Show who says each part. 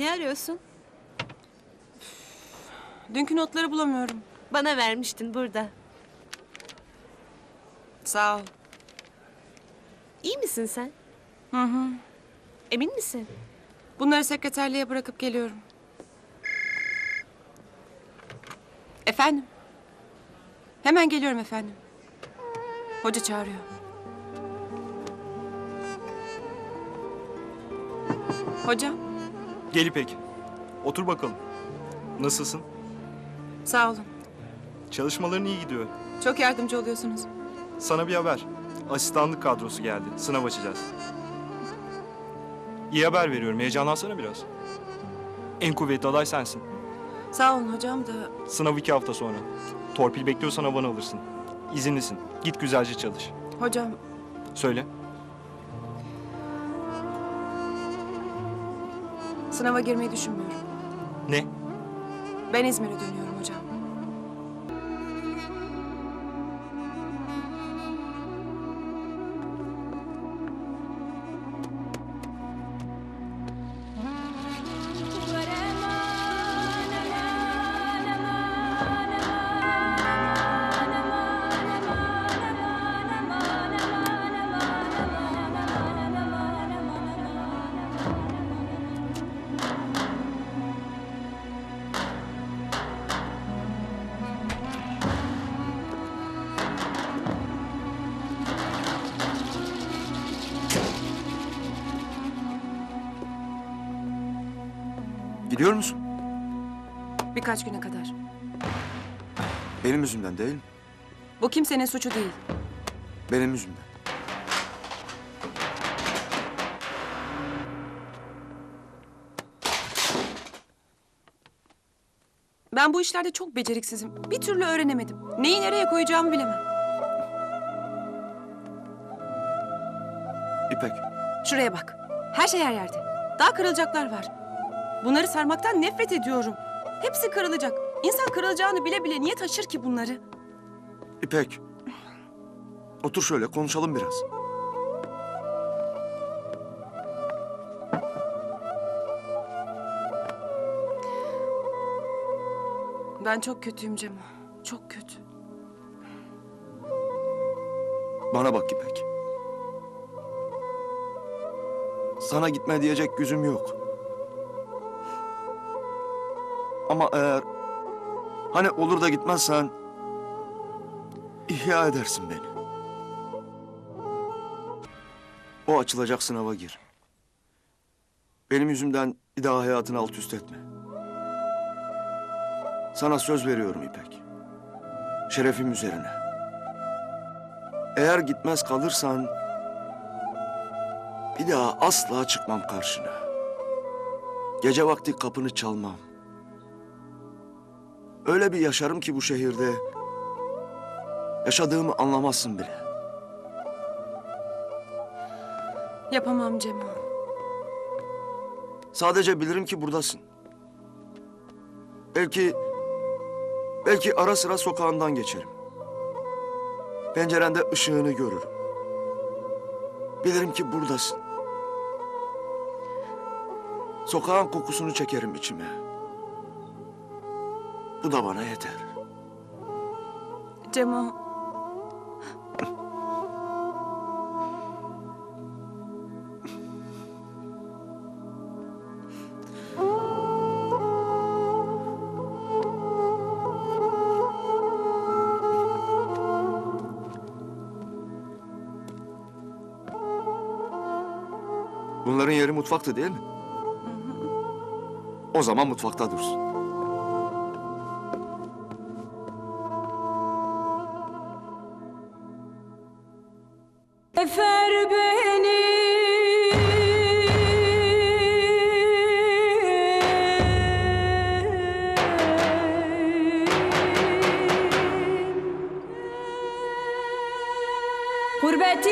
Speaker 1: Ne arıyorsun?
Speaker 2: Dünkü notları bulamıyorum.
Speaker 1: Bana vermiştin burada.
Speaker 2: Sağ ol.
Speaker 1: İyi misin sen?
Speaker 2: Hı hı.
Speaker 1: Emin misin?
Speaker 2: Bunları sekreterliğe bırakıp geliyorum. Efendim? Hemen geliyorum efendim. Hoca çağırıyor. Hocam,
Speaker 3: Gel İpek. Otur bakalım. Nasılsın?
Speaker 2: sağ olun.
Speaker 3: Çalışmaların iyi gidiyor.
Speaker 2: Çok yardımcı oluyorsunuz.
Speaker 3: Sana bir haber. Asistanlık kadrosu geldi. Sınav açacağız. İyi haber veriyorum. Heyecanlansana biraz. En kuvvetli aday sensin.
Speaker 2: Sağ olun hocam da
Speaker 3: Sınav iki hafta sonra. Torpil bekliyorsan havanı alırsın. İzinlisin. Git güzelce çalış.
Speaker 2: hocam
Speaker 3: Söyle.
Speaker 2: Sınava girmeyi düşünmüyorum.
Speaker 3: Ne?
Speaker 2: Ben İzmir'e dönüyorum hocam.
Speaker 4: Gidiyor musun?
Speaker 2: Birkaç güne kadar.
Speaker 4: Benim yüzümden değil mi?
Speaker 2: Bu kimsenin suçu değil.
Speaker 4: Benim yüzümden.
Speaker 2: Ben bu işlerde çok beceriksizim. Bir türlü öğrenemedim. Neyi nereye koyacağımı bilemem.
Speaker 4: İpek,
Speaker 2: Şuraya bak. Her şey her yerde. Daha kırılacaklar var. Bunları sarmaktan nefret ediyorum. Hepsi kırılacak. İnsan kırılacağını bile bile niye taşır ki bunları?
Speaker 4: İpek. Otur şöyle konuşalım biraz.
Speaker 2: Ben çok kötüyüm Cemo. Çok kötü.
Speaker 4: Bana bak İpek. Sana gitme diyecek yüzüm yok. Ama eğer hani olur da gitmezsen ihya edersin beni. O açılacak sınava gir. Benim yüzümden bir daha hayatını alt üst etme. Sana söz veriyorum İpek. Şerefim üzerine. Eğer gitmez kalırsan bir daha asla çıkmam karşına. Gece vakti kapını çalmam. Öyle bir yaşarım ki bu şehirde yaşadığımı anlamazsın bile.
Speaker 2: Yapamam Cemo.
Speaker 4: Sadece bilirim ki buradasın. Belki belki ara sıra sokağından geçerim. Pencerende ışığını görürüm. Bilirim ki buradasın. Sokağın kokusunu çekerim içime. Bu da bana yeter.
Speaker 2: Cemo.
Speaker 4: Bunların yeri mutfaktı değil mi? O zaman mutfakta dursun.
Speaker 5: Efer beni Gurbet